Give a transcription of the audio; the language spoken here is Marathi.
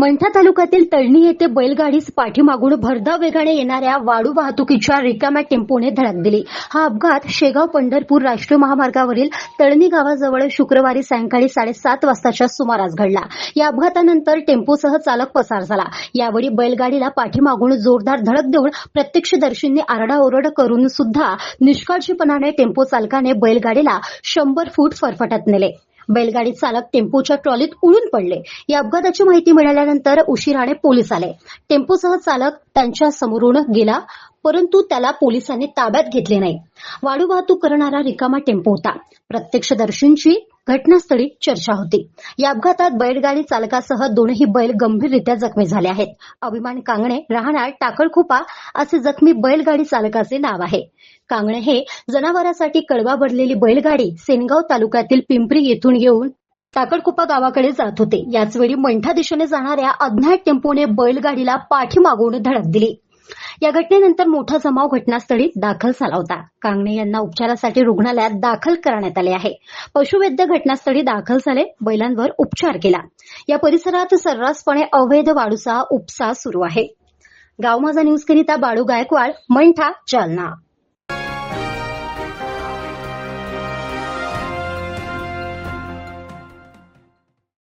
मंठा तालुक्यातील तळणी येथे बैलगाडीस पाठीमागून भरधाव वेगाने येणाऱ्या वाळू वाहतुकीच्या रिकाम्या टेम्पोने धडक दिली. हा अपघात शेगाव पंढरपूर राष्ट्रीय महामार्गावरील तळणी गावाजवळ शुक्रवारी सायंकाळी साडेसात वाजताच्या सुमारास घडला. या अपघातानंतर टेम्पोसह चालक पसार झाला. यावेळी बैलगाडीला पाठीमागून जोरदार धडक देऊन प्रत्यक्षदर्शींनी आरडाओरड करून सुद्धा निष्काळजीपणाने टेम्पो चालकाने बैलगाडीला शंभर फूट फरफटत नेले. बैलगाडी चालक टेम्पोच्या ट्रॉलीत उडून पडले. या अपघाताची माहिती मिळाल्यानंतर उशिराने पोलीस आले. टेम्पोसह चालक त्यांच्या समोरून गेला परंतु त्याला पोलिसांनी ताब्यात घेतले नाही. वाढू वाहतूक करणारा रिकामा टेम्पो होता. प्रत्यक्षदर्शींची घटनास्थळी चर्चा होती. या अपघातात बैलगाडी चालकासह दोनही बैल गंभीररित्या जखमी झाले आहेत. अभिमान कांगणे राहणार टाकळखोपा असे जखमी बैलगाडी चालकाचे नाव आहे. कांगणे हे जनावरांसाठी कळवा भरलेली बैलगाडी सेनगाव तालुक्यातील पिंपरी येथून येऊन टाकळकुपा गावाकडे जात होते. याचवेळी मंठा दिशेने जाणाऱ्या अज्ञात टेम्पोने बैलगाडीला पाठीमागून धडक दिली. या घटनेनंतर मोठा जमाव घटनास्थळी दाखल झाला होता. कांगणे यांना उपचारासाठी रुग्णालयात दाखल करण्यात आले आहे. पशुवैद्य घटनास्थळी दाखल झाले बैलांवर उपचार केला. या परिसरात सर्रासपणे अवैध वाळूचा उपसा सुरू आहे. गाव माझा न्यूज करिता बाळू गायकवाड मंठा जालना.